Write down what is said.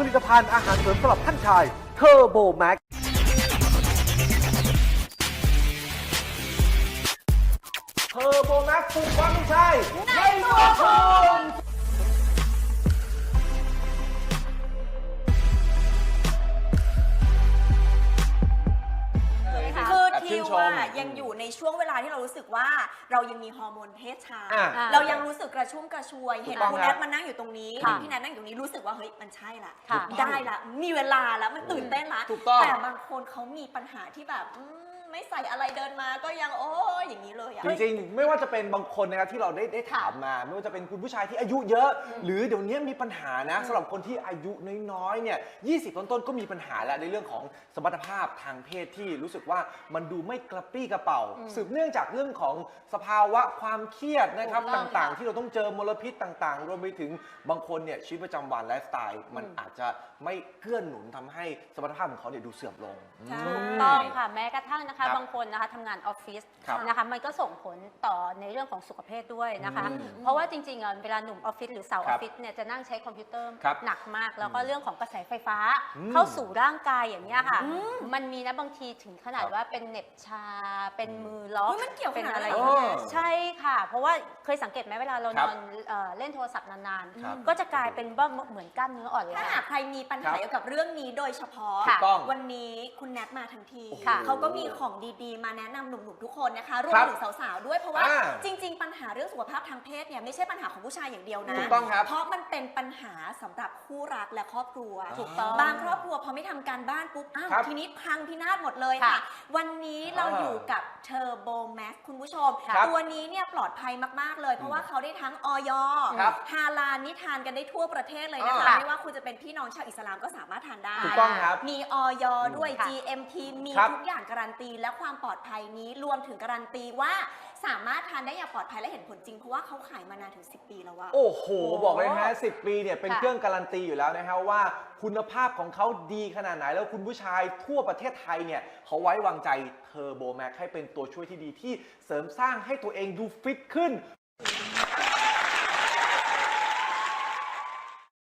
ผลิตภัณฑ์อาหารเสริมสำหรับท่านชายเทอร์โบแม็กเทอร์โบแม็กปลุกความไม่ใช่ในตัวคุณ วชมอะยังอยู่ในช่วงเวลาที่เรารู้สึกว่าเรายังมีฮอร์โมนเพศชาย อะอะเรายังรู้สึกกระชุ่มกระชวย เห็นถูกต้องคุณคแนรับทมานั่งอยู่ตรงนี้ค่ะ เห็นพี่แนทนั่งอยู่ตรงนี้รู้สึกว่าเฮ้ยมันใช่ละค่ะ ได้ละ มีเวลาแล้วมันตื่นเต้นละถูกต้อง แต่บางคนเขามีปัญหาที่แบบอืมไม่ใส่อะไรเดินมาก็ยังโอ้ย อย่างนี้เลยอะ จริงๆ ไม่ว่าจะเป็นบางคนนะครับที่เราได้ได้ถามมา ไม่ว่าจะเป็นคุณผู้ชายที่อายุเยอะ หรือเดี๋ยวนี้มีปัญหานะสำหรับคนที่อายุน้อยๆเนี่ย20ต้นๆก็มีปัญหาแล้วในเรื่องของสมรรถภาพทางเพศที่รู้สึกว่ามันดูไม่กระปรี้กระเป๋า สืบเนื่องจากเรื่องของสภาวะความเครียดนะครับถูกต้องต่างๆค่ะที่เราต้องเจอมลพิษต่าง ๆ รวมไปถึงบางคนเนี่ยชีวิตประจำวันไลฟ์สไตล์มันอาจจะไม่เกื้อหนุนทำให้สมรรถภาพของเขาเนี่ยดูเสื่อมลง ใช่ ถูกต้องค่ะแม้กระทั่งนะคะครับบางคนนะคะทำงานออฟฟิศครับ นะคะมันก็ส่งผลต่อในเรื่องของสุขภาพด้วยนะคะอืมเพราะว่าจริงๆอะเวลาหนุ่มออฟฟิศหรือสาวอครัอบฟฟิศเนี่ยจะนั่งใช้คอมพิวเตอร์ครับหนักมาก แล้วก็เรื่องของกระแสไฟฟ้าอืมเข้าสู่ร่างกายอย่างนี้ยค่ะอืมมันมีนะบางทีถึงขนาดครับว่าเป็นเหน็บชาเป็นมือล็อกเฮ้ยมันเกี่ยวเป็นขนาดอะไรนั้นอย่างเงี้ยเหรอใช่ค่ะ เพราะว่าเคยสังเกตไหมเวลาเราครันบอนเอ่อเล่นโทรศัพท์นานครับ ๆ ก็จะกลายเป็นว่าเหมือนกล้ามเนื้ออ่อนแรถ้างหากใครมีปัญหาครับเกี่ยวกับเรื่องนี้โดยเฉพาะค่ะถูกต้องวันนี้คุณแนทมาทั้งทีค่ะเขาก็มีของดีๆ มาแนะนำหนุ่มๆทุกคนนะคะรวมครับถึงสาวๆด้วยเพราะว่าอ่าจริง ๆ ปัญหาเรื่องสุขภาพทางเพศเนี่ยไม่ใช่ปัญหาของผู้ชายอย่างเดียวนะถูกต้องครับเพราะมันเป็นปัญหาสำหรับคู่รักและครอบครัวถูกต้องบางครอบครัวพอไม่ทำการบ้านปุ๊บอ้าวครับทีนี้พังพินาศหมดเลยค่ะ ค่ะ วันนี้เราอ่าอยู่กับเทอร์โบแม็กคุณผู้ชม ครับ ตัวนี้เนี่ยปลอดภัยมาก ๆ เลย เพราะว่าเขาได้ทั้งออยครับฮาลาลนี่ทานกันได้ทั่วประเทศเลยนะคะ อ่าไม่ว่าคุณจะเป็นพี่น้องชาวอิสลามก็สามารถทานได้ ถูกต้องครับมีออยด้วย ค่ะ GMP มีครับ ทุกอย่างการันตี และความปลอดภัยนี้รวมถึงการันตีว่า สามารถทานได้อย่างปลอดภัยและเห็นผลจริง เพราะว่าเขาขายมานานถึง 10 ปีแล้วว่า โอ้โห บอกเลยนะฮะสิปีเนี่ยเป็นค่ะ เครื่องการันตีอยู่แล้วนะฮะว่าคุณภาพของเขาดีขนาดไหน แล้วคุณผู้ชายทั่วประเทศไทยเนี่ยเขาไว้วางใจเทอร์โบแม็กให้เป็นตัวช่วยที่ดีที่เสริมสร้างให้ตัวเองดูฟิตขึ้น